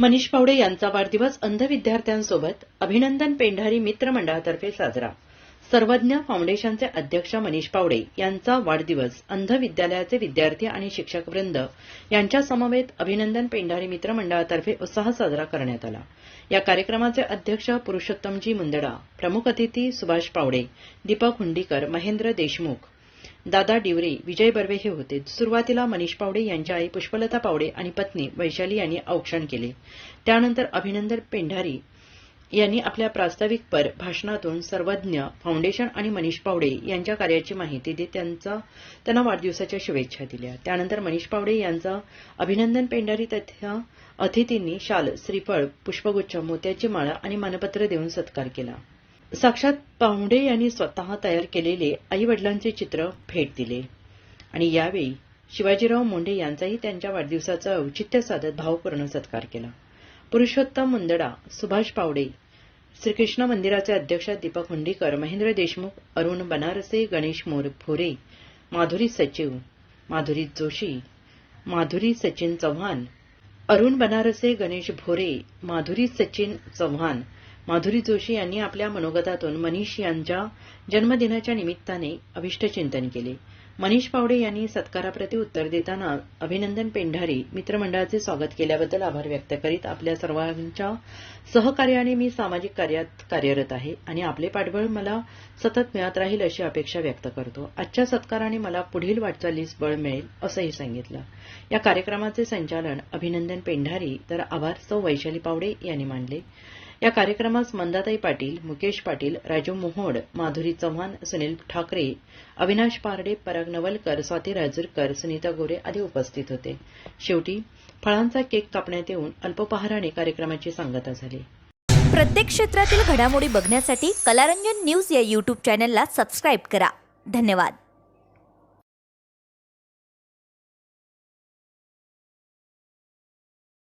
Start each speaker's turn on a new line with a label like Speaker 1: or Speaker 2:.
Speaker 1: मनीष पावडे यांचा वाढदिवस अंध विद्यार्थ्यांसोबत अभिनंदन पेंढारी मित्र मंडळातर्फे साजरा. सर्वज्ञ फाउंडेशनचे अध्यक्ष मनीष पावडे यांचा वाढदिवस अंध विद्यालयाचे विद्यार्थी आणि शिक्षकवृंद यांच्या समवेत अभिनंदन पेंढारी मित्र मंडळातर्फे उत्साह साजरा करण्यात आला. या कार्यक्रमाचे अध्यक्ष पुरुषोत्तमजी मुंदडा प्रमुख अतिथी सुभाष पावडे दीपक हुंडीकर महेंद्र देशमुख दादा डिवरे विजय बर्वे हे होते. सुरुवातीला मनीष पावडे यांच्या आई पुष्पलता पावडे आणि पत्नी वैशाली यांनी औक्षण केले. त्यानंतर अभिनंदन पेंढारी यांनी आपल्या प्रास्ताविक पर भाषणातून सर्वज्ञ फाउंडेशन आणि मनीष पावडे यांच्या कार्याची माहिती देत त्यांचा त्यांना वाढदिवसाच्या शुभेच्छा दिल्या. त्यानंतर मनीष पावडे यांचा अभिनंदन पेंढारी तथा अतिथींनी शाल श्रीफळ पुष्पगुच्छ मोत्याची माळा आणि मानपत्र देऊन सत्कार केला. साक्षात पावडे यांनी स्वतः तयार केलेले आई वडिलांचे चित्र भेट दिले. आणि यावेळी शिवाजीराव मुंडे यांचाही त्यांच्या वाढदिवसाचं औचित्य साधत भावपूर्ण सत्कार केला. पुरुषोत्तम मुंदडा सुभाष पावडे श्रीकृष्ण मंदिराचे अध्यक्ष दीपक हुंडीकर महेंद्र देशमुख अरुण बनारसे गणेश मोर भोरे माधुरी सचिव माधुरी जोशी माधुरी सचिन चव्हाण अरुण बनारसे गणेश भोरे माधुरी सचिन चव्हाण माधुरी जोशी यांनी आपल्या मनोगतातून मनीष यांच्या जन्मदिनाच्या निमित्ताने अभिष्टचिंतन केले. मनीष पावडे यांनी सत्काराप्रती उत्तर देताना अभिनंदन पेंढारी मित्रमंडळाचे स्वागत केल्याबद्दल आभार व्यक्त करीत आपल्या सर्वांच्या सहकार्याने मी सामाजिक कार्यात कार्यरत आहे आणि आपले पाठबळ मला सतत मिळत राहील अशी अपेक्षा व्यक्त करतो. आजच्या सत्काराने मला पुढील वाटचालीस बळ मिळेल असंही सांगितलं. या कार्यक्रमाचे संचालन अभिनंदन पेंढारी तर आभार सौ वैशाली पावडे यांनी मांडले या कार्यक्रमास मंदाताई पाटील मुकेश पाटील राजू मोहोड माधुरी चव्हाण सुनील ठाकरे अविनाश पारडे पराग नवलकर स्वाती राजूरकर सुनीता गोरे आदी उपस्थित होते. शेवटी फळांचा केक कापण्यात येऊन अल्पोपहाराने कार्यक्रमाची सांगता झाली.
Speaker 2: प्रत्येक क्षेत्रातील घडामोडी बघण्यासाठी कलारंजन न्यूज या यूट्यूब चॅनलला सबस्क्राईब करा. धन्यवाद.